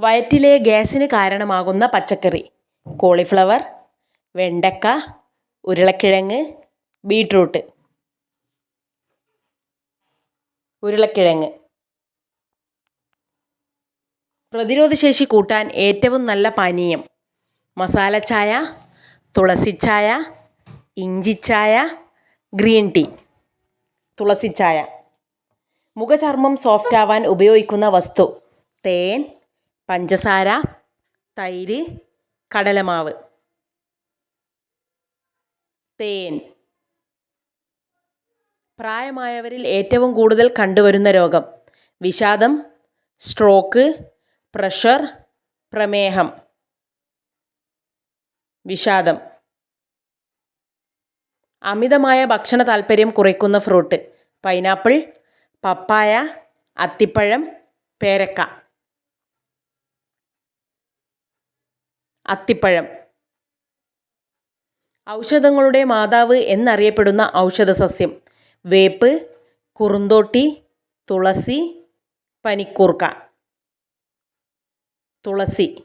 വയറ്റിലെ ഗ്യാസിന് കാരണമാകുന്ന പച്ചക്കറി. കോളിഫ്ലവർ വെണ്ടക്ക ഉരുളക്കിഴങ്ങ് ബീട്രൂട്ട്. ഉരുളക്കിഴങ്ങ്. പ്രതിരോധശേഷി കൂട്ടാൻ ഏറ്റവും നല്ല പാനീയം. മസാല ചായ തുളസിച്ചായ ഇഞ്ചിച്ചായ ഗ്രീൻ ടീ. തുളസിച്ചായ മുഖചർമ്മം സോഫ്റ്റ് ആവാൻ ഉപയോഗിക്കുന്ന വസ്തു. തേൻ പഞ്ചസാര തൈര് കടലമാവ്. തേൻ. പ്രായമായവരിൽ ഏറ്റവും കൂടുതൽ കണ്ടുവരുന്ന രോഗം വിഷാദം സ്ട്രോക്ക് പ്രഷർ പ്രമേഹം. വിഷാദം. അമിതമായ ഭക്ഷണ താല്പര്യം കുറയ്ക്കുന്ന ഫ്രൂട്ട്. പൈനാപ്പിൾ പപ്പായ അത്തിപ്പഴം പേരക്ക. അത്തിപ്പഴം. ഔഷധങ്ങളുടെ മാതാവ് എന്നറിയപ്പെടുന്ന ഔഷധ സസ്യം വേപ്പ് കുറുന്തോട്ടി തുളസി പനിക്കൂർക്ക. തുളസി.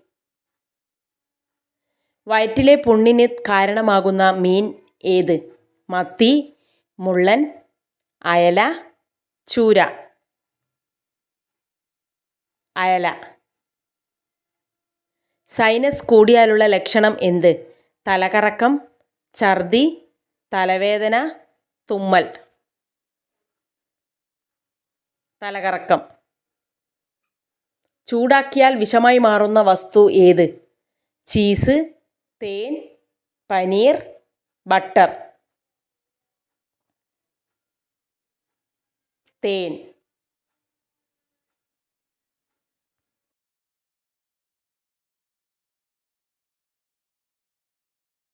വയറ്റിലെ പുണ്ണിന് കാരണമാകുന്ന മീൻ ഏത്? മത്തി മുള്ളൻ അയല ചൂര. അയല. സൈനസ് കൂടിയാലുള്ള ലക്ഷണം എന്ത്? തലകറക്കം ഛർദി തലവേദന തുമ്മൽ. തലകറക്കം. ചൂടാക്കിയാൽ വിഷമായി മാറുന്ന വസ്തു ഏത്? ചീസ് തേൻ പനീർ ബട്ടർ. തേൻ.